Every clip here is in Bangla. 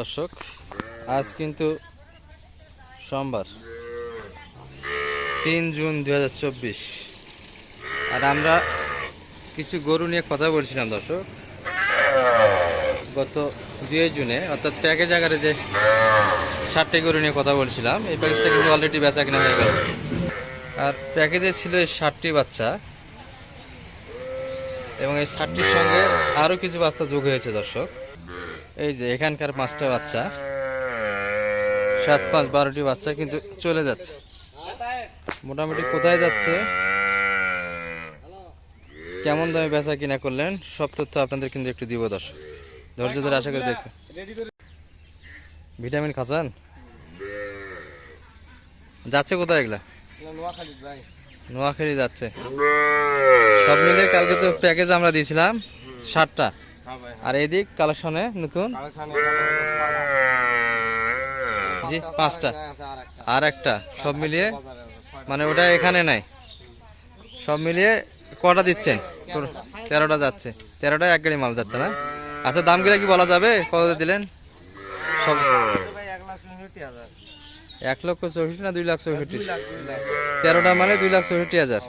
দর্শক, আজ কিন্তু সোমবার, তিন জুন দু হাজার চব্বিশ। আর আমরা কিছু গরু নিয়ে কথা বলছিলাম দর্শক। গত দুই জুনে, অর্থাৎ প্যাকেজ আকারে যে ষাটটি গরু নিয়ে কথা বলছিলাম, এই প্যাকেজটা কিন্তু অলরেডি বেচা কিনা হয়ে গেল। আর প্যাকেজে ছিল এই ষাটটি বাচ্চা। এবং এই ষাটটির সঙ্গে আরও কিছু বাচ্চা যোগ হয়েছে দর্শক। এই যে এখানকার পাঁচটা বাচ্চা। সাত, পাঁচ, বারোটি বাচ্চা কিন্তু চলে যাচ্ছে। মোটামুটি কোথায় যাচ্ছে? কেমন দামে বেচা কিনা করলেন? সব তথ্য আপনাদের কিন্তু একটু দিব দর্শক। ধৈর্য ধরে আশা করি দেখবেন। ভিটামিন খাচ্ছেন? যাচ্ছে কোথায় এগুলা? নোয়াখালী যাচ্ছে। সব মিলে কালকে তো প্যাকেজ আমরা দিয়েছিলাম ষাটটা আর এদিক কালেকশনে নতুন? জি, পাঁচটা। আর একটা, সব মিলিয়ে মানে ওটা এখানে নাই। সব মিলিয়ে কটা দিচ্ছেন? তেরোটা যাচ্ছে। তেরোটা এক গাড়ি মাল যাচ্ছে না? আচ্ছা দাম দামগুলো কি বলা যাবে? কত দিলেন? সব এক লক্ষ চৌষট্টি না দুই লাখ চৌষট্টি? তেরোটা মানে দুই লাখ চৌষট্টি হাজার।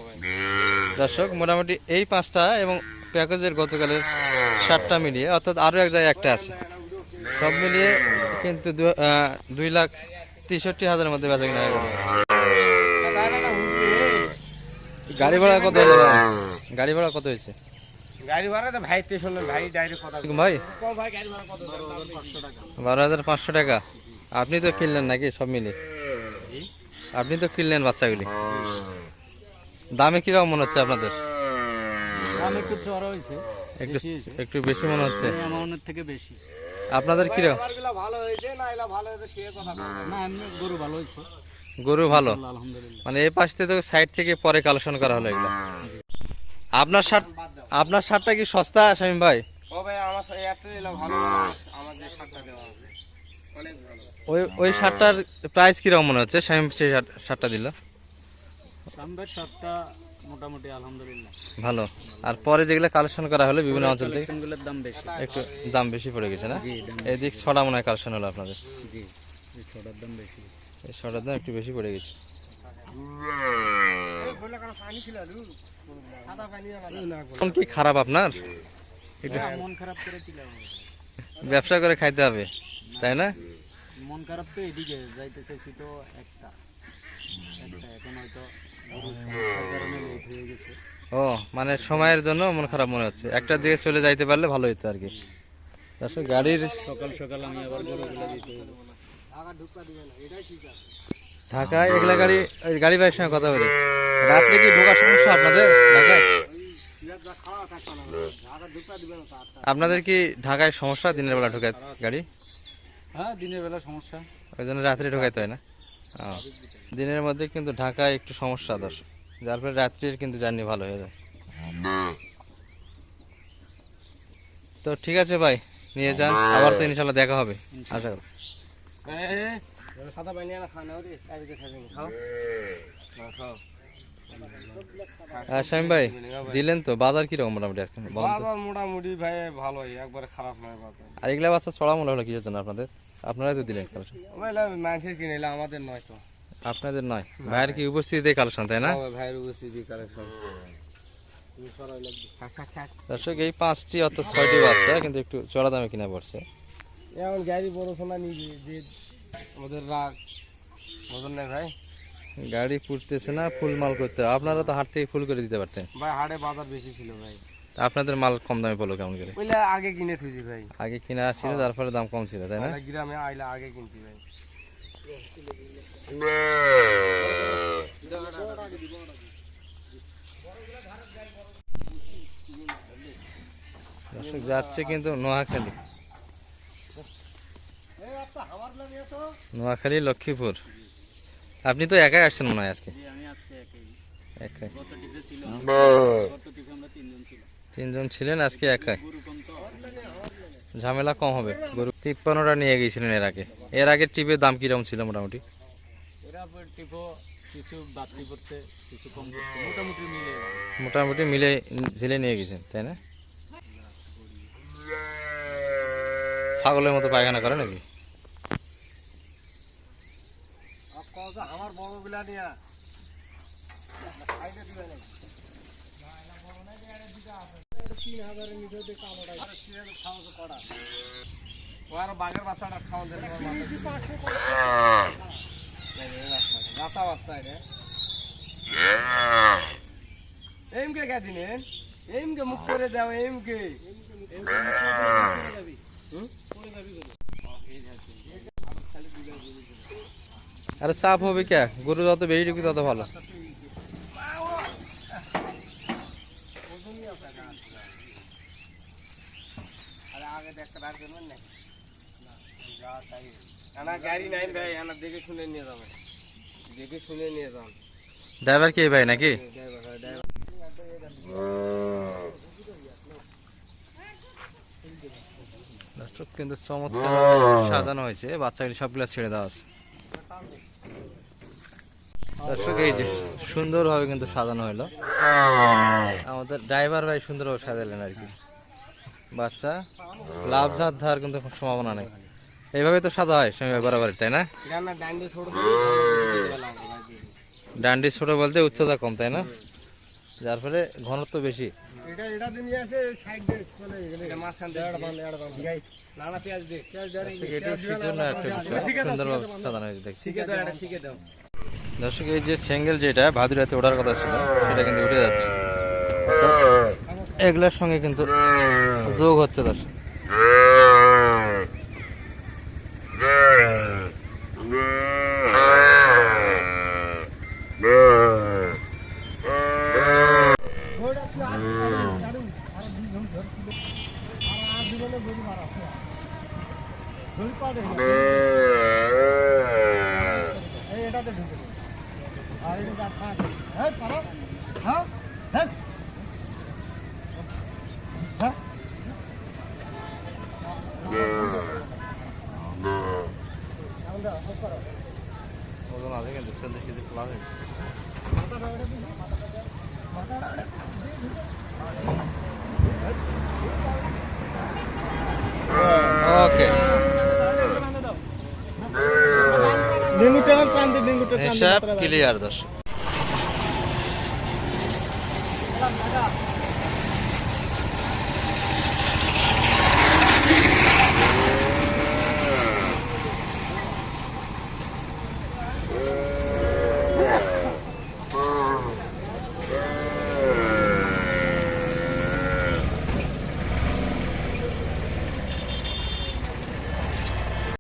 দর্শক, মোটামুটি এই পাঁচটা এবং প্যাকেজের গতকালের ষাটটা মিলিয়ে অর্থাৎ আরও এক জায়গায় একটা আছে। সব মিলিয়ে কিন্তু দুই লাখ তেষট্টি হাজারের মধ্যে বেচা কিনা গাড়ি ভাড়া কত হয়েছে? গাড়ি ভাড়া কত হয়েছে বারো হাজার পাঁচশো টাকা। আপনি তো কিনলেন নাকি সব মিলে আপনি তো কিনলেন বাচ্চাগুলি। দামে কীরকম মনে হচ্ছে আপনাদের? দাম একটু চড়া হয়েছে একটু একটু বেশি মনে হচ্ছে? অ্যামাউন্টের থেকে বেশি। আপনাদের খাবারগুলো ভালো হয়েছে না এলা ভালো হয়েছে সে কথা না। এমনি গরু ভালো হয়েছে। গরু ভালো? মানে এই পাশ থেকে সাইড থেকে পরে কালেকশন করা হলো এগুলো। আপনার শার্ট আপনার শার্টটা কি সস্তা শামিম ভাই? ও ভাই আমার সাথে একটা এলা ভালো আমার যে শার্টটা দেওয়া হবে। ওই ওই শার্টটার প্রাইস কীরকম মনে হচ্ছে? শামিম সেই শার্টটা দিল। শার্টটা মোটামুটি আলহামদুলিল্লাহ। ভালো। আর পরে যেগুলো কালেকশন করা হলো বিভিন্ন অঞ্চল থেকে? কালেকশনগুলোর দাম বেশি। একটু দাম বেশি পড়ে গেছে না? এদিক ছটা মনে হয় কালেকশন হলো আপনাদের। জি ছটার দাম বেশি। এই ছটার দাম একটু বেশি পড়ে গেছে। এখন কি খারাপ আপনার? মন খারাপ করে ব্যবসা করে খাইতে হবে তাই না? মন খারাপ তো এদিকে যাইতে চাইছি তো একটা। একটা এখন হয়তো ও মানে সময়ের জন্য মন খারাপ মনে হচ্ছে। একটা দিকে চলে যাইতে পারলে ভালো হতো আর কি। আসলে গাড়ির সকাল সকাল আমি আবার গরুগুলো দিতে হলো ঢাকায় এগুলা গাড়ি ওই গাড়ি ভাইয়ের সঙ্গে কথা বলি। রাত্রে কি ঢোকার সমস্যা আপনাদের ঢাকায়? আপনাদের কি ঢাকায় সমস্যা দিনের বেলা ঢোকায় গাড়ি? হ্যাঁ দিনের বেলা সমস্যা। ওই জন্য রাত্রে ঢোকাইতে হয় না। দিনের মধ্যে কিন্তু ঢাকায় একটু সমস্যা দর্শক। যার ফলে রাত্রির কিন্তু জার্নি ভালো হয়ে যায়। তো ঠিক আছে ভাই নিয়ে যান। আবার তো ইনশাল্লাহ দেখা হবে। আশা করি। সাদা চারিদিকে খাবেন খাও। না, খাও। আর শামিম ভাই দিলেন তো? বাজার কীরকম মোটামুটি আজকে বাজার মোটামুটি ভাই ভালোই একবারে খারাপ নয় বাজার। আর এগুলা বাচ্চা চড়া মনে হলো কিসের জন্য আপনাদের? আপনারাই তো দিলেন মানুষের কিনে আমাদের নয় তো। আপনাদের নয়। ভাইয়ের কি উপস্থিতি কালেকশন তাই না? ও ভাইয়ের উপস্থিতি কালেকশন। দর্শক এই পাঁচটি অর্থাৎ ছয়টি বাচ্চা কিন্তু একটু চড়া দামে কিনা পড়ছে। এখন গাড়ি বড় সোনা নিজে যে ওদের রাগ। ওজন নেই ভাই? গাড়ি ফুটতেছে না ফুল মাল করতে। হবে। আপনারা তো হাট থেকে ফুল করে দিতে পারতেন। ভাই হাটে বাজার বেশি ছিল ভাই। আপনাদের মাল কম দামে পড়ল কেমন করে? ওইলা আগে কিনে থুইছি ভাই। আগে কিনা ছিল যার ফলে দাম কম ছিল তাই না? গ্রামে আইলা আগে কিনছি ভাই। দর্শক যাচ্ছে কিন্তু নোয়াখালী। নোয়াখালী লক্ষ্মীপুর। আপনি তো একাই আসছেন মনে হয় আজকে? জি আমি আজকে একাই। একাই। গত টিপে ছিল গত টিপে আমরা তিনজন ছিলেন আজকে একাই? ঝামেলা কম হবে। গরু তিপ্পান্নটা নিয়ে গিয়েছিলেন এর আগে। এর আগে টিপের দাম কীরকম ছিল মোটামুটি? এরা আবার টিপো কিছু বাড়তি পড়ছে কিছু কম পড়ছে। মোটামুটি মিলে। মোটামুটি মিলে ঝিলে নিয়ে গেছেন তাই না? ছাগলের মতো পায়খানা করে নাকি? আমার বড়গুলা নিয়া সাইডে দিবে না তিন হাজারের নিচে দিয়ে কালোটা খাওয়া তো কড়া ও আর বাঘের বাচ্চাটা খাওয়া দেবে রাতা বাচ্চা এটা এমকে কে দিনে এমকে মুখ করে দাও এমকে। আরে চাপ হবে কে? গরু যত বেশি ঢুকি তত ভালো। ড্রাইভার কে ভাই নাকি? দর্শক কিন্তু চমৎকার সাজানো হয়েছে। বাচ্চাগুলি সবগুলো ছেড়ে দেওয়া আছে। দর্শক এই যে সুন্দরভাবে কিন্তু সাজানো হলো। আমাদের ড্রাইভার ভাই সুন্দরভাবে সাজালেন আর কি। বাচ্চা লাভ ঝাঁত ধার কিন্তু কোনো সম্ভাবনা নেই। এইভাবে তো সাজা হয় সময় বরাবর তাই না? ডান্ডি ছোট বলতে উচ্চতা কম, তাই না? যার ফলে ঘনত্ব বেশি। বিষয়। সুন্দরভাবে সাজানো হয়েছে দেখছি। দর্শক, এই যে সিঙ্গেল যেটা ভাদুরাতে ওঠার কথা ছিল, সেটা কিন্তু উঠে যাচ্ছে। এগুলোর সঙ্গে কিন্তু যোগ হচ্ছে দর্শক। আর এটা হ্যাঁ পারো হ্যাঁ হ্যাঁ হ্যাঁ ওজন আছে কিন্তু চল্লিশ কেজি প্লাস ওকে ডেঙ্গুটা কান্দে ডেঙ্গুটা হিসাব ক্লিয়ার দর্শক।